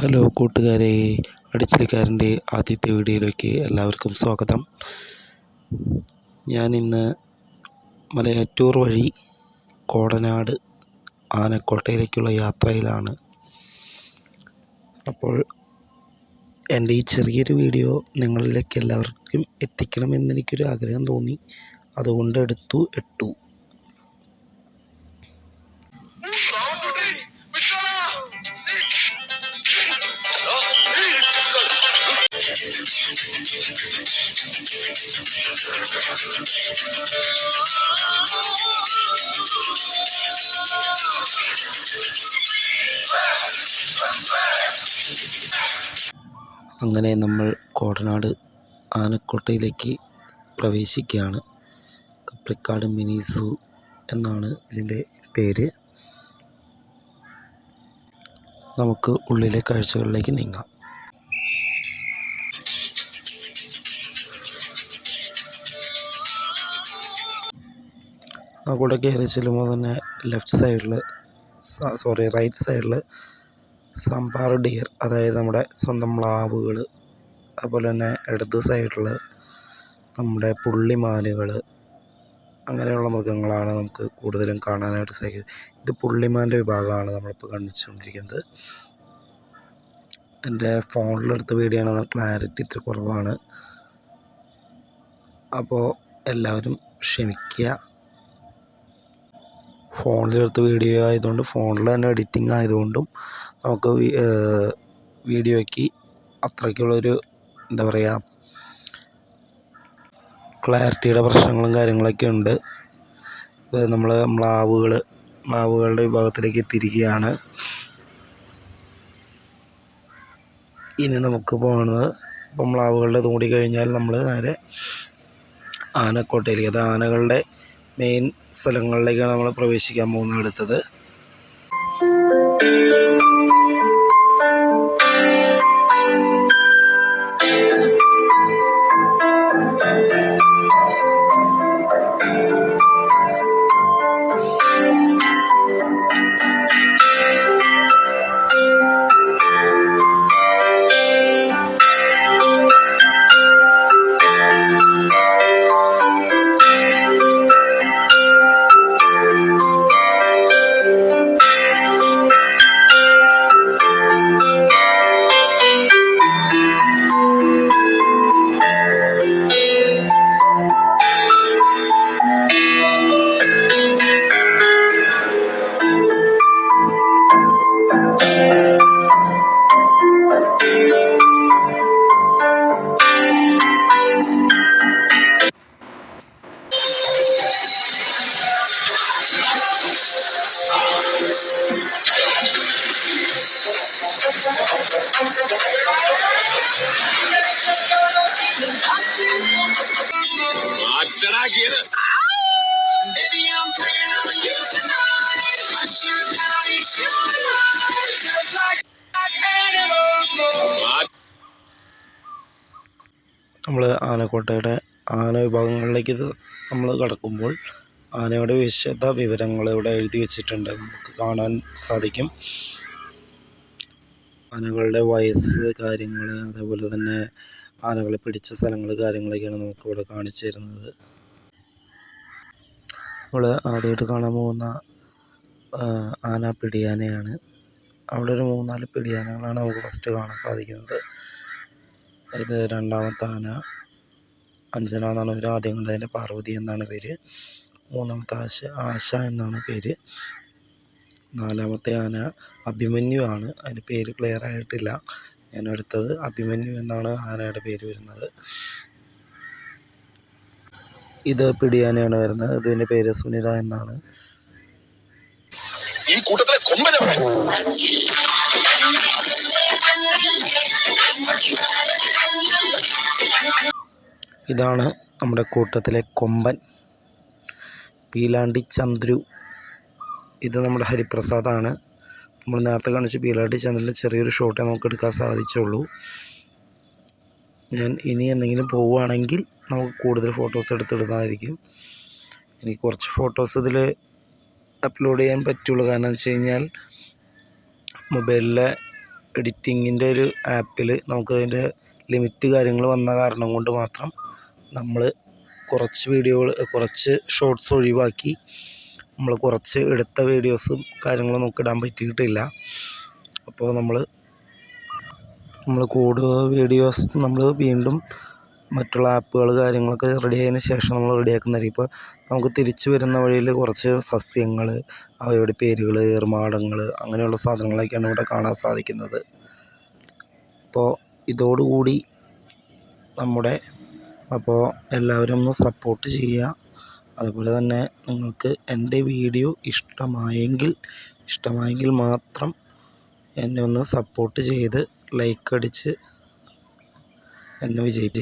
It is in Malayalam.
ഹലോ കൂട്ടുകാരെ അടിച്ചിലിക്കാരന്റെ ആദ്യത്തെ വീഡിയോയിലേക്ക് എല്ലാവർക്കും സ്വാഗതം. ഞാനിന്ന് മലയാറ്റൂർ വഴി കോടനാട് ആനക്കോട്ടയിലേക്കുള്ള യാത്രയിലാണ്. അപ്പോൾ എന്റെ ഈ ചെറിയൊരു വീഡിയോ നിങ്ങളിലേക്ക് എല്ലാവർക്കും എത്തിക്കണമെന്നെനിക്കൊരു ആഗ്രഹം തോന്നി. അതുകൊണ്ട് എടുത്തു ഇട്ടു. അങ്ങനെ നമ്മൾ കോടനാട് ആനക്കോട്ടയിലേക്ക് പ്രവേശിക്കുകയാണ്. കപ്രിക്കാട് മിനി സൂ എന്നാണ് ഇതിന്റെ പേര്. നമുക്ക് ഉള്ളിലെ കാഴ്ചകളിലേക്ക് നീങ്ങാം. ആ കൂടെ കയറി ചെല്ലുമ്പോൾ തന്നെ ലെഫ്റ്റ് സൈഡിൽ സോറി റൈറ്റ് സൈഡിൽ സംഭാർ ഡിയർ അതായത് നമ്മുടെ സ്വന്തം മ്ലാവുകൾ അതുപോലെ തന്നെ ഇടത് സൈഡിൽ നമ്മുടെ പുള്ളിമാനുകൾ അങ്ങനെയുള്ള മൃഗങ്ങളാണ് നമുക്ക് കൂടുതലും കാണാനായിട്ട് സാധിക്കുന്നത്. ഇത് പുള്ളിമാന്റെ വിഭാഗമാണ് നമ്മളിപ്പോൾ കാണിച്ചുകൊണ്ടിരിക്കുന്നത്. എന്റെ ഫോണിലെടുത്ത വീഡിയോ ആണ് ക്ലാരിറ്റി ഇത്തിരി കുറവാണ്. അപ്പോൾ എല്ലാവരും ക്ഷമിക്കുക. ഫോണിലെടുത്ത വീഡിയോ ആയതുകൊണ്ട് ഫോണിൽ തന്നെ എഡിറ്റിംഗ് ആയതുകൊണ്ടും നമുക്ക് വീഡിയോയ്ക്ക് അത്രയ്ക്കുള്ളൊരു എന്താ പറയുക ക്ലാരിറ്റിയുടെ പ്രശ്നങ്ങളും കാര്യങ്ങളൊക്കെ ഉണ്ട്. നമ്മൾ മ്ലാവുകൾ മ്ലാവുകളുടെ വിഭാഗത്തിലേക്ക് എത്തിയിരിക്കുകയാണ്. ഇനി നമുക്ക് പോകുന്നത് ഇപ്പം മ്ലാവുകളുടെ തൂടി കഴിഞ്ഞാൽ നമ്മൾ നേരെ ആനക്കോട്ടയിലേക്ക് അത് ആനകളുടെ മെയിൻ സ്ഥലങ്ങളിലേക്കാണ് നമ്മൾ പ്രവേശിക്കാൻ പോകുന്നത് അടുത്തത്. നമ്മൾ ആനക്കോട്ടയുടെ ആന വിഭാഗങ്ങളിലേക്ക് നമ്മൾ കടക്കുമ്പോൾ ആനയുടെ വിശദ വിവരങ്ങൾ ഇവിടെ എഴുതി വെച്ചിട്ടുണ്ട്. നമുക്ക് കാണാൻ സാധിക്കും. ആനകളുടെ വയസ്സ് കാര്യങ്ങൾ അതേപോലെ തന്നെ ആനകളെ പിടിച്ച സ്ഥലങ്ങൾ കാര്യങ്ങളൊക്കെയാണ് നമുക്ക് ഇവിടെ കാണിച്ചു തരുന്നത്. നമ്മൾ ആദ്യമായിട്ട് കാണാൻ പോകുന്ന ആന പിടിയാനയാണ്. അവിടെ ഒരു മൂന്നാൽ പിടിയാനകളാണ് നമുക്ക് ഫസ്റ്റ് കാണാൻ സാധിക്കുന്നത്. ഇത് രണ്ടാമത്തെ ആന. അഞ്ജന എന്നാണ് പേര് ആദ്യം കണ്ടതിന്റെ പാർവതി എന്നാണ് പേര്. മൂന്നാമത്തെ ആശ ആശ എന്നാണ് പേര്. നാലാമത്തെ ആന അഭിമന്യു ആണ്. അതിന്റെ പേര് ക്ലിയർ ആയിട്ടില്ല. ഞാൻ എടുത്തത് അഭിമന്യു എന്നാണ് ആനയുടെ പേര് വരുന്നത്. ഇത് പിടിയാനയാണ് വരുന്നത്. ഇതിന്റെ പേര് സുനിത എന്നാണ്. ഈ കൂട്ടത്തിലെ കൊമ്പനവിടെ ഇതാണ് നമ്മുടെ കൂട്ടത്തിലെ കൊമ്പൻ. പീലാണ്ടി ചന്ദ്രു. ഇത് നമ്മുടെ ഹരിപ്രസാദാണ്. നമ്മൾ നേരത്തെ കാണിച്ച പീലാണ്ടി ചന്ദ്രന്റെ ചെറിയൊരു ഷോട്ടേ നമുക്ക് എടുക്കാൻ സാധിച്ചുള്ളൂ. ഞാൻ ഇനി എന്തെങ്കിലും പോവുകയാണെങ്കിൽ നമുക്ക് കൂടുതൽ ഫോട്ടോസ് എടുത്തിടുന്നതായിരിക്കും. എനിക്ക് കുറച്ച് ഫോട്ടോസ് ഇതിൽ അപ്ലോഡ് ചെയ്യാൻ പറ്റുള്ളൂ. കാരണം എന്ന് വെച്ച് കഴിഞ്ഞാൽ മൊബൈലിലെ എഡിറ്റിങ്ങിന്റെ ഒരു ആപ്പിൽ നമുക്കതിന്റെ ലിമിറ്റ് കാര്യങ്ങൾ വന്ന കാരണം കൊണ്ട് മാത്രം നമ്മൾ കുറച്ച് വീഡിയോകൾ കുറച്ച് ഷോർട്സ് ഒഴിവാക്കി നമ്മൾ കുറച്ച് എടുത്ത വീഡിയോസും കാര്യങ്ങളും നമുക്ക് ഇടാൻ പറ്റിയിട്ടില്ല. അപ്പോൾ നമ്മൾ നമ്മൾ കൂടുതൽ വീഡിയോസ് നമ്മൾ വീണ്ടും മറ്റുള്ള ആപ്പുകൾ കാര്യങ്ങളൊക്കെ റെഡി ആയതിനു ശേഷം നമ്മൾ റെഡിയാക്കുന്നതായിരിക്കും ഇപ്പോൾ നമുക്ക് തിരിച്ചു വരുന്ന വഴിയിൽ കുറച്ച് സസ്യങ്ങൾ അവയുടെ പേരുകൾ ഏർമാടങ്ങൾ അങ്ങനെയുള്ള സാധനങ്ങളൊക്കെയാണ് ഇവിടെ കാണാൻ സാധിക്കുന്നത്. അപ്പോൾ ഇതോടുകൂടി നമ്മുടെ അപ്പോൾ എല്ലാവരും ഒന്ന് സപ്പോർട്ട് ചെയ്യുക. അതുപോലെ തന്നെ നിങ്ങൾക്ക് എന്റെ വീഡിയോ ഇഷ്ടമായെങ്കിൽ ഇഷ്ടമായെങ്കിൽ മാത്രം എന്നെ ഒന്ന് സപ്പോർട്ട് ചെയ്ത് ലൈക്ക് അടിച്ച് എന്നെ വിജയിപ്പിക്കുക.